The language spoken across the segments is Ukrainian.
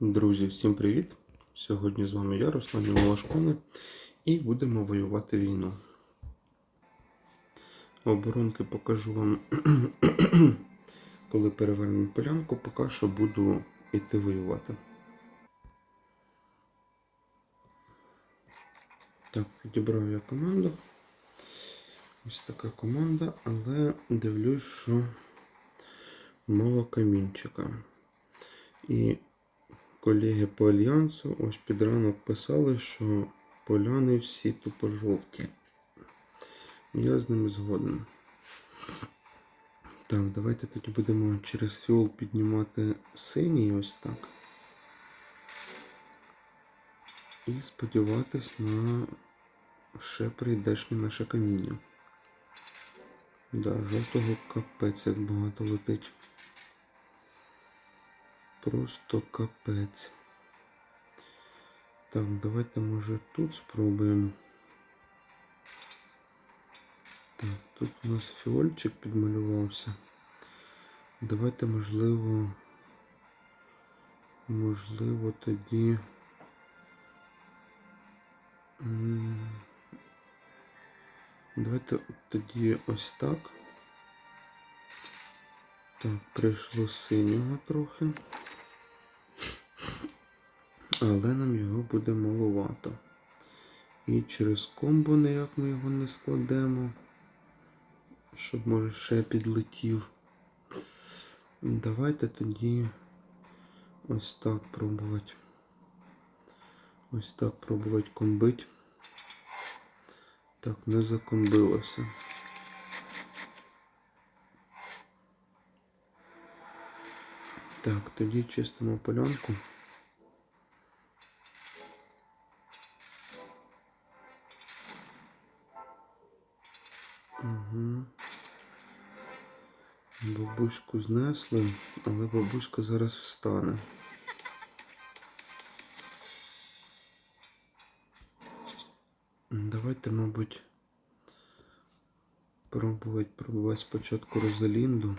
Друзі, всім привіт! Сьогодні з вами я, Руслан Малашкони, і будемо воювати війну. Оборонки покажу вам, коли перевернемо полянку, поки що буду йти воювати. Так, підібрав я команду. Ось така команда, але дивлюсь, що мало камінчика. І колеги по альянсу ось під ранок писали, що поляни всі тупо жовті. Я з ними згоден. Так, давайте тоді будемо через фіол піднімати синій ось так. І сподіватись на ще прийдешнє наше каміння. Да, жовтого капець як багато летить. Просто капець. Так, давайте може тут спробуємо. Так, тут у нас фіольчик підмалювався. Давайте, можливо, можливо, тоді. Давайте тоді ось так. Так, прийшло синього трохи. Але нам його буде маловато. І через комбо ніяк ми його не складемо. Щоб може ще підлетів. Давайте тоді ось так пробувати. Ось так пробувати комбить. Так, не закомбилося. Так, тоді чистимо полянку. Бабуську знесли, але бабуська зараз встане. Давайте, мабуть, пробувати пробувати спочатку Розалінду.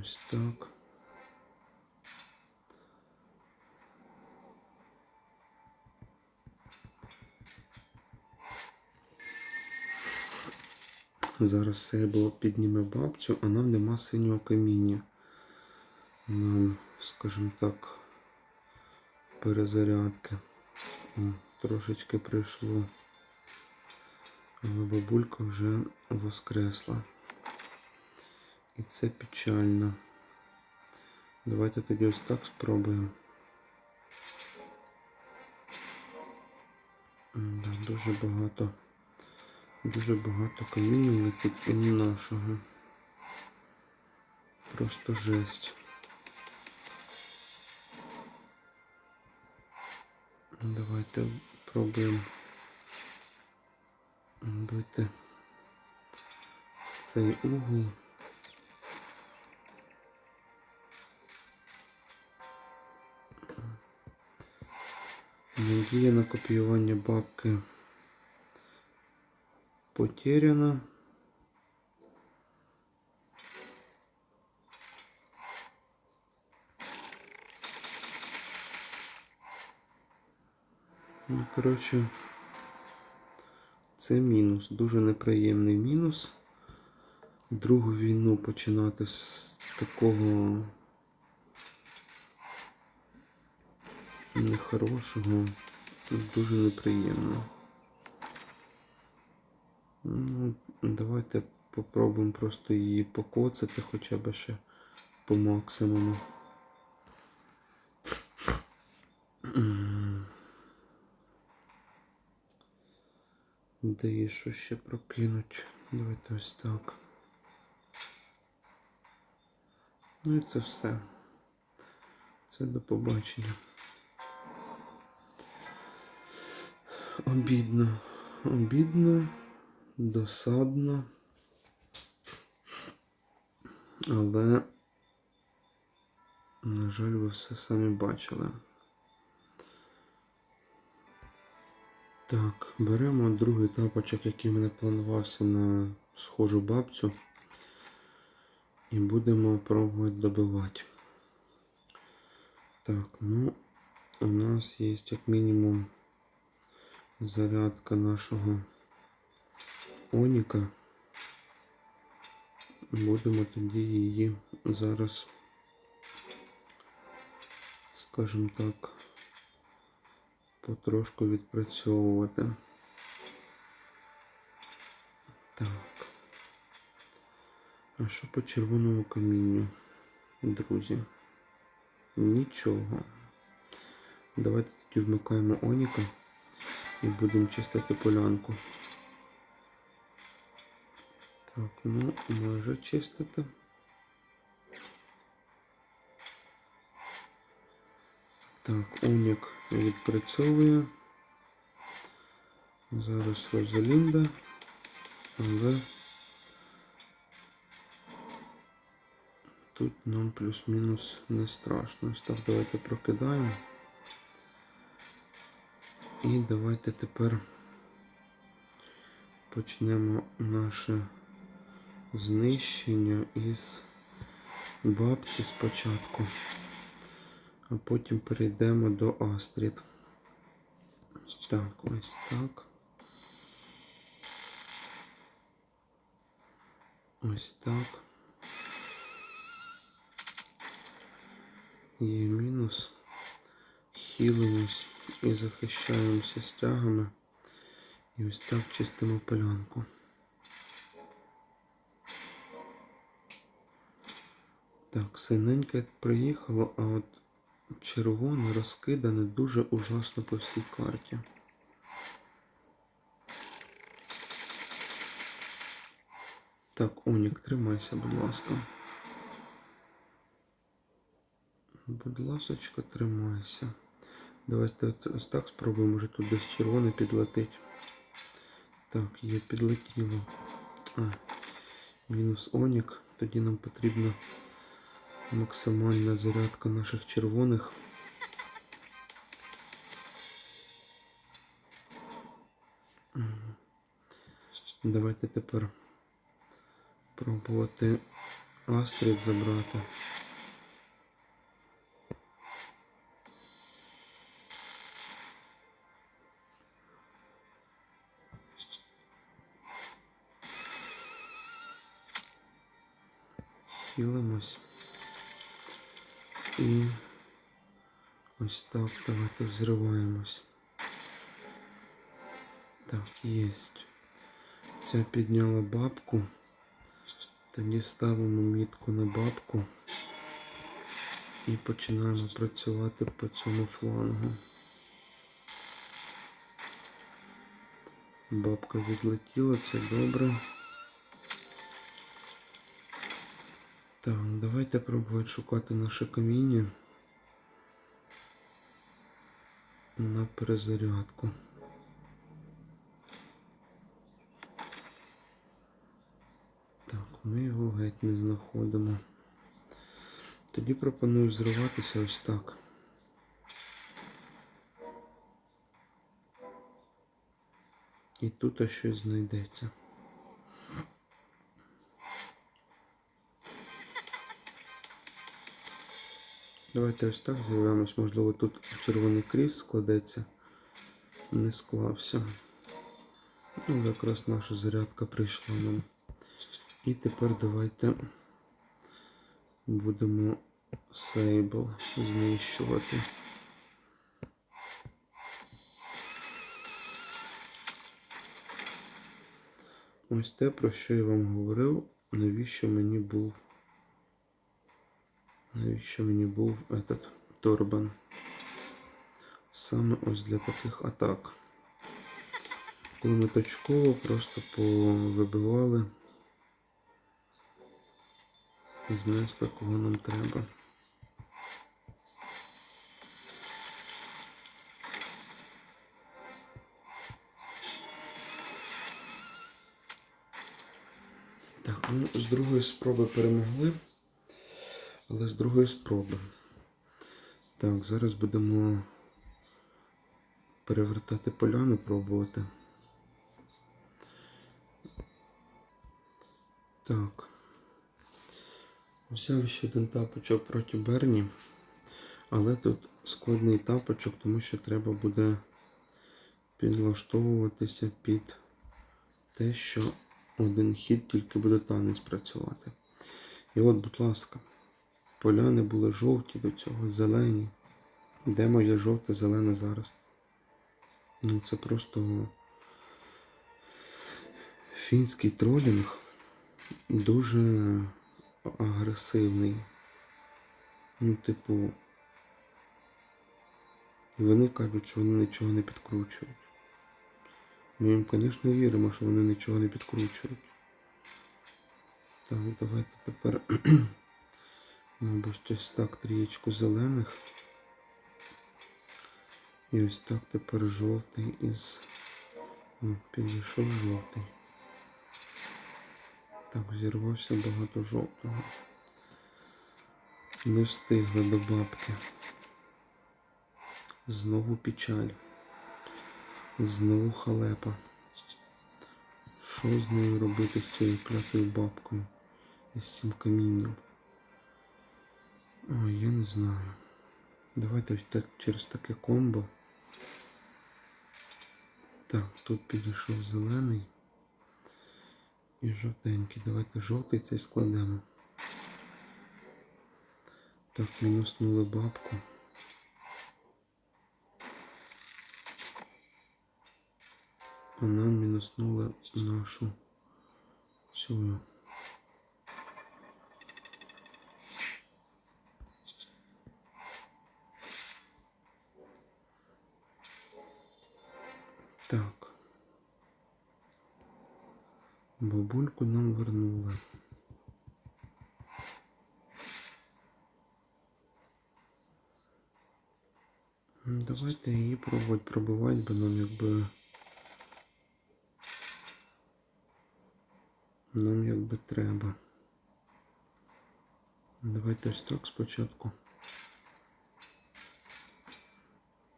Ось так. Зараз Сейбл підніме бабцю, а нам нема синього каміння. Нам, скажімо так, перезарядки. О, трошечки прийшло. Але бабулька вже воскресла. І це печально. Давайте тоді ось так спробуємо. Да, дуже багато. Дуже багато каміння летить і нашого. Просто жесть. Давайте пробуємо бити цей угол. Надія на копіювання бабки потеряна. Ну, коротше, це мінус, дуже неприємний мінус. Другу війну починати з такого нехорошого дуже неприємно. Ну, давайте попробуємо просто її покоцати хоча б ще по максимуму. Де є що ще прокинуть? Давайте ось так. Ну і це все. Це до побачення. Обідно. Обідно, досадно. Але, на жаль, ви все самі бачили. Так, беремо другий тапочок, який мене планувався на схожу бабцю і будемо пробувати добивати. Так, ну, у нас є як мінімум зарядка нашого Оніка. Будемо тоді її зараз, скажімо так, потрошку відпрацьовувати. Так. А що по червоному камінню, друзі? Нічого. Давайте тоді вмикаємо Оніка і будемо чистити полянку. Так, ну, може чистити. Так, Онік відпрацьовує. Зараз Розалінда, але тут нам плюс-мінус не страшно. Так, давайте прокидаємо. І давайте тепер почнемо наше знищення із бабці спочатку, а потім перейдемо до Астрід. Так, ось так. Ось так. Є мінус. Хілимось і захищаємося стягами. І ось так чистимо полянку. Так, синеньке приїхало, а от червоне розкидане дуже ужасно по всій карті. Так, Онік, тримайся, будь ласка. Будь ласочка, тримайся. Давайте ось так спробуємо, може тут десь червоне підлетить. Так, є підлетіло. А, мінус Онік. Тоді нам потрібна максимальна зарядка наших червоних. Давайте тепер пробувати Астрід забрати. Хілимось. І ось так давайте взриваємось. Так, єсть. Ця підняла бабку. Тоді ставимо мітку на бабку і починаємо працювати по цьому флангу. Бабка відлетіла, це добре. Так, давайте пробувати шукати наше каміння на перезарядку. Так, ми його геть не знаходимо. Тоді пропоную зриватися ось так. І тут ось щось знайдеться. Давайте ось так зірвемось. Можливо, тут червоний кріс складеться. Не склався. Ну, якраз наша зарядка прийшла нам. І тепер давайте будемо сейбл знищувати. Ось те, про що я вам говорив, навіщо мені був Навіщо мені був этот торбан? Саме ось для таких атак. Коли ми точково просто повибивали і знесли, кого нам треба. Так, ну з другої спроби перемогли. Але з другої спроби. Так, зараз будемо перевертати поляну, пробувати. Так. Взяв ще один тапочок проти Берні. Але тут складний тапочок, тому що треба буде підлаштовуватися під те, що один хід тільки буде танець працювати. І от, будь ласка, поляни були жовті до цього, зелені. Де моє жовте зелене зараз? Ну це просто фінський тролінг дуже агресивний. Ну, типу, вони кажуть, що вони нічого не підкручують. Ми їм, звісно, віримо, що вони нічого не підкручують. Так, давайте тепер, мабуть, ось так трієчку зелених. І ось так тепер жовтий із. О, підійшов жовтий. Так, зірвався багато жовтого. Не встигли до бабки. Знову печаль. Знову халепа. Що з нею робити з цією клятою бабкою? І з цим камінням? Ой, я не знаю. Давайте так через таке комбо. Так, тут підійшов зелений і жовтенький. Давайте жовтий цей складемо. Так, мінуснули бабку. А нам мінуснули нашу цю. Бабульку нам вернули. Ну, Давайте її пробувати пробивати, бо нам якби. Нам якби треба. Давайте ось так спочатку.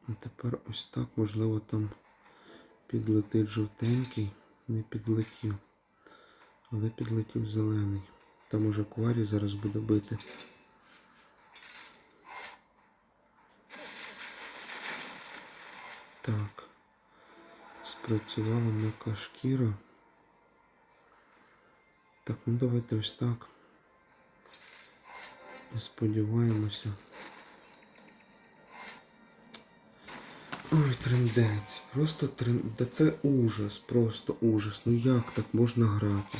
А тепер ось так, можливо, там підлетить жовтенький, не підлетів. Але підлетів зелений. Там уже кварі зараз буде бити. Так. Спрацювала м'яка шкіра. Так, ну давайте ось так. Сподіваємося. Ой, трендець. Просто трен... Да це ужас, просто ужас. Ну як так можна грати?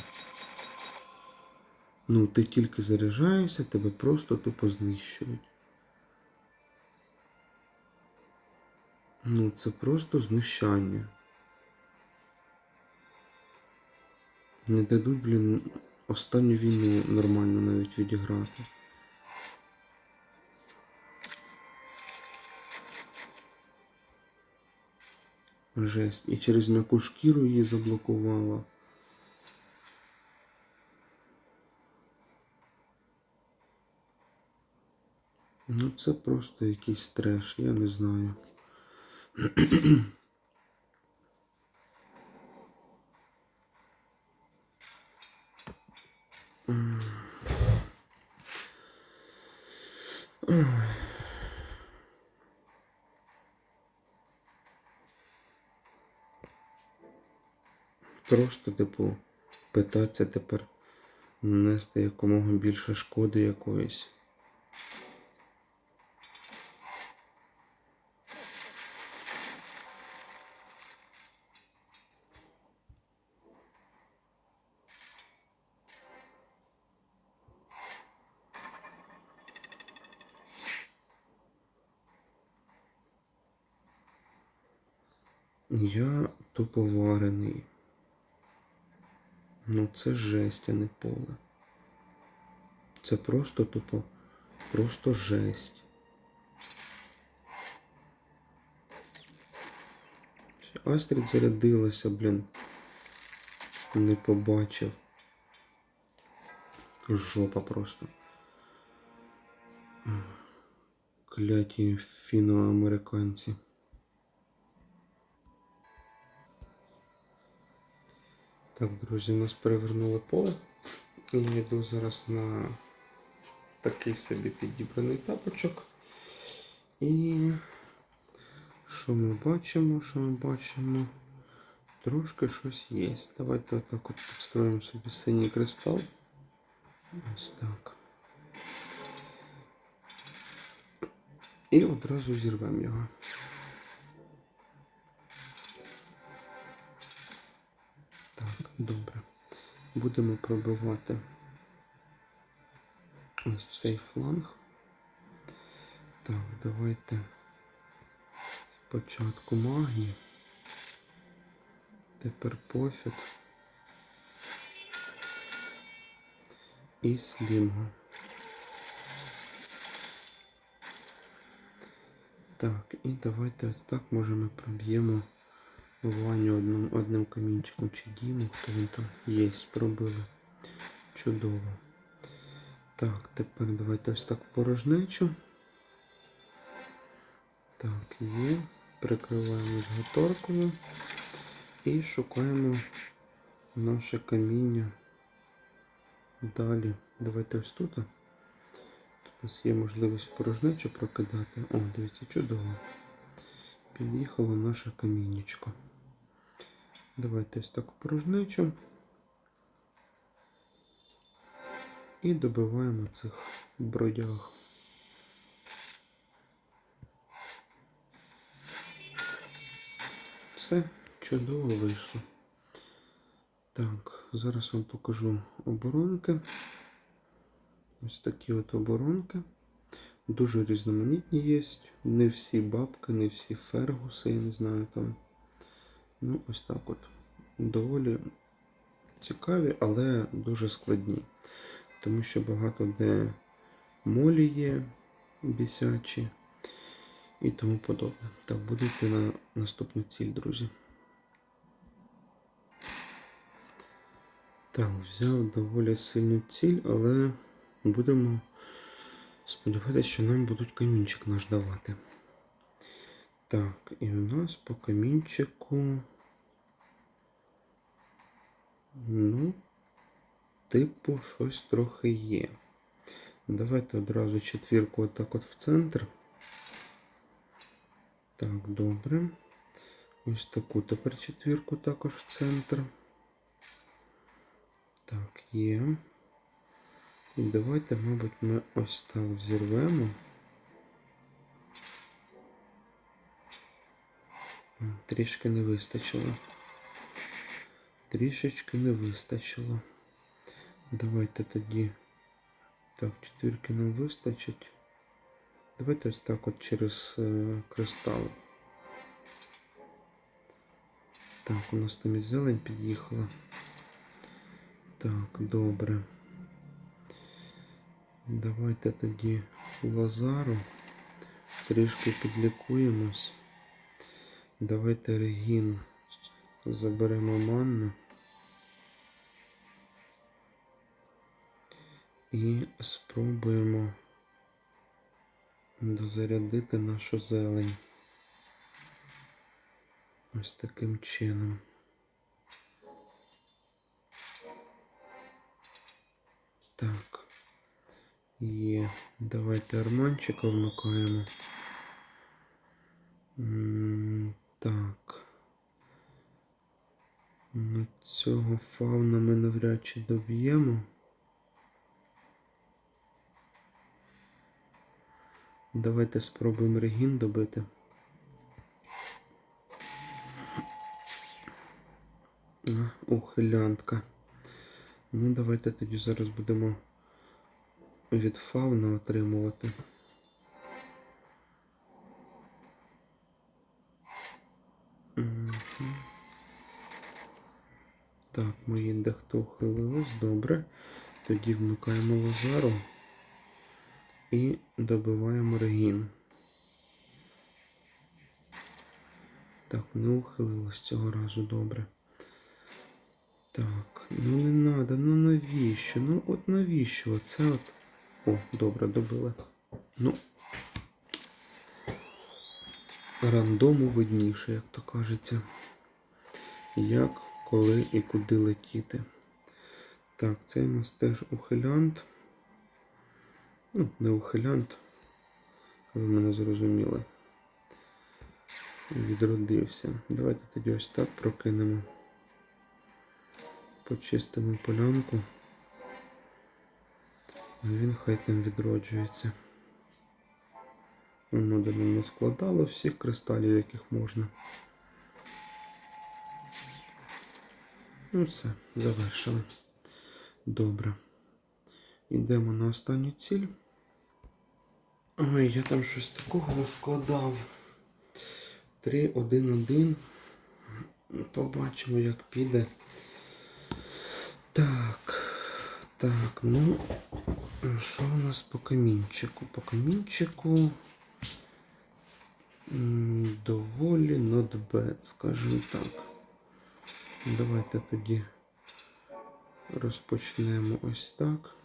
Ну, ти тільки заряджаєшся, тебе просто тупо знищують. Ну, це просто знущання. Не дадуть, блін, останню війну нормально навіть відіграти. Жесть. І через м'яку шкіру її заблокувала. Ну це просто якийсь треш, я не знаю. Просто, типу, питатися тепер нанести якомога більше шкоди якоїсь. Я туповарений. Ну це жесть, а не поле. Це просто тупо, просто жесть. Астрід зарядилася, блін. Не побачив. Жопа просто. Кляті фіноамериканці. Так, друзі, нас перевернули поле. І я йду зараз на такий собі підібраний тапочок. І що ми бачимо? Що ми бачимо? Трошки щось є. Давайте отак от підстроїмо собі синій кристал. Ось так. І одразу зірвемо його. Добре. Будемо пробивати ось цей фланг. Так, давайте спочатку магній. Тепер пофіт. І слімга. Так, і давайте ось так може ми проб'ємо Ваню одним, одним камінчиком чи Діму, хто він там є, пробили. Чудово. Так, тепер давайте ось так в порожнечу. Так, є. Прикриваємо готоркою і шукаємо наше каміння. Далі. Давайте ось тут. Тут у нас є можливість порожнечу прокидати. О, дивіться, чудово. Під'їхало наше камінечко. Давайте ось так в порожнечу. І добиваємо цих бродяг. Все чудово вийшло. Так, зараз вам покажу оборонки. Ось такі от оборонки. Дуже різноманітні є. Не всі бабки, не всі фергуси, я не знаю там. Ну, ось так от. Доволі цікаві, але дуже складні. Тому що багато де молі є бісячі і тому подобне. Так, буду йти на наступну ціль, друзі. Так, взяв доволі сильну ціль, але будемо сподіватися, що нам будуть камінчик наш давати. Так, і у нас по камінчику. Ну, типу, щось трохи є. Давайте одразу четвірку отак от в центр. Так, добре. Ось таку тепер четвірку також в центр. Так, є. І давайте, мабуть, ми ось так зірвемо. Трішки не вистачило. Трішечки не вистачило. Давайте тоді. Так, четвірки нам вистачить. Давайте ось так от через е, кристал. Так, у нас там і зелень під'їхала. Так, добре. Давайте тоді лазару. Трішки підлікуємось. Давайте регін заберемо манну. І спробуємо дозарядити нашу зелень. Ось таким чином. Так. Є. Давайте арманчика вмикаємо. Так. Ну, цього фауна ми навряд чи доб'ємо. Давайте спробуємо регін добити. Ухилянтка. Ну, давайте тоді зараз будемо від фауна отримувати. Так, мої дехто ухилилось, добре. Тоді вмикаємо лазару і добиваємо регін. Так, не ухилилось цього разу добре. Так, ну не надо, ну навіщо? Ну от навіщо? Оце от. О, добре, добили. Ну. Рандому видніше, як то кажеться. Як, коли і куди летіти. Так, цей у нас теж ухилянт. Ну, не ухилянт. Ви мене зрозуміли. Відродився. Давайте тоді ось так прокинемо. Почистимо полянку. А він хай там відроджується. Воно де нам складало всіх кристалів, яких можна. Ну все, завершили. Добре. Йдемо на останню ціль. Ой, я там щось такого розкладав. 3, 1, 1. Побачимо, як піде. Так. Так, ну. Що у нас по камінчику? По камінчику. Доволі bad, скажімо так. Давайте тоді розпочнемо ось так.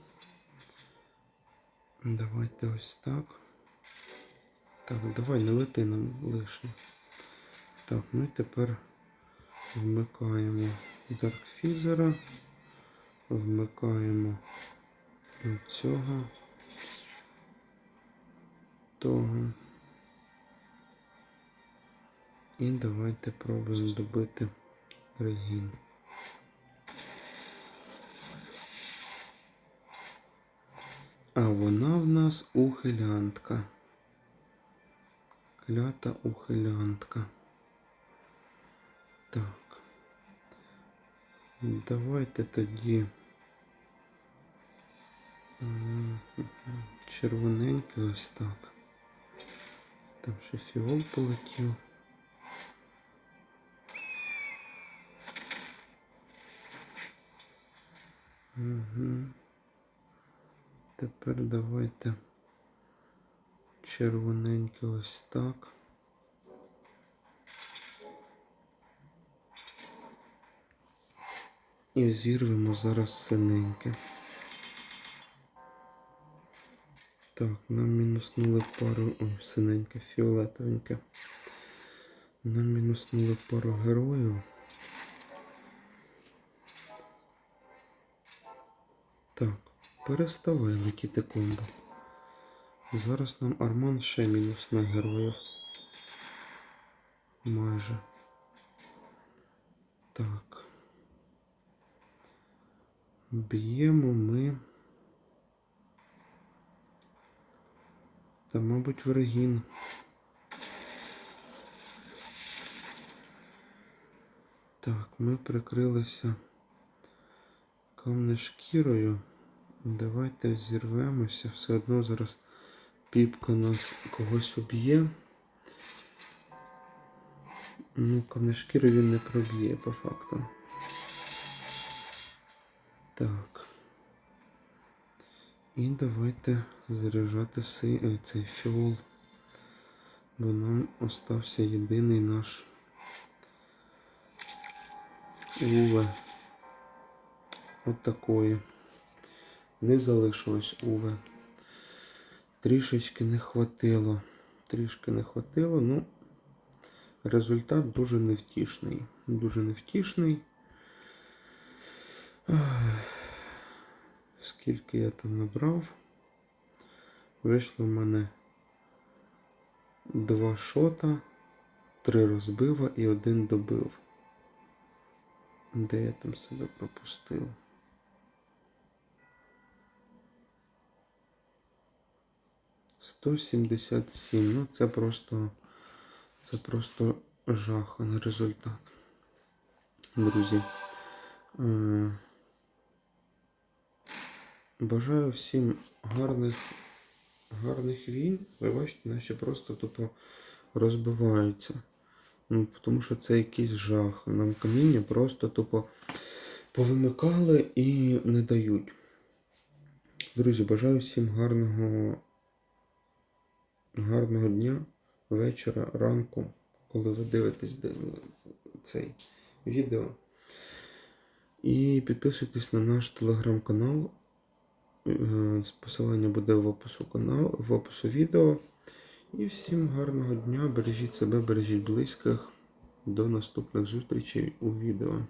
Давайте ось так. Так, давай не лети нам лишнє. Так, ну і тепер вмикаємо Даркфізера. Вмикаємо цього. Того. І давайте пробуємо добити регін. А вона в нас ухилянтка. Клята ухилянтка. Так. Давайте тоді. Червоненький ось так. Там ще фіол полетів. Угу. Тепер давайте червоненький ось так. І зірвемо зараз синеньке. Так, нам мінуснули пару. Ой, синеньке, фіолетовеньке. Нам мінуснули пару героїв. Так, переставай летіти комбо. Зараз нам Арман ще мінус на героїв. Майже. Так. Б'ємо ми. Та, мабуть, в. Так, ми прикрилися камнешкірою. Давайте зірвемося. Все одно зараз піпка нас когось уб'є. Ну, камнешкіру він не проб'є по факту. Так. І давайте заряджати е, цей фіол. Бо нам остався єдиний наш Уве. От такої. Не залишилось Уве. Трішечки не хватило. Трішки не хватило, ну результат дуже невтішний. Дуже невтішний. Скільки я там набрав? Вийшло в мене два шота, три розбива і один добив. Де я там себе пропустив? Сто сімдесят сім. Ну це просто це просто жах, а не результат. Друзі. Е, Бажаю всім гарних, гарних війн. Ви бачите, наші просто тупо розбиваються. Ну, тому що це якийсь жах. Нам каміння просто тупо повимикали і не дають. Друзі, бажаю всім гарного, гарного дня, вечора, ранку, коли ви дивитесь цей відео. І підписуйтесь на наш телеграм-канал. Е, Посилання буде в опису каналу, в опису відео. І всім гарного дня. Бережіть себе, бережіть близьких. До наступних зустрічей у відео.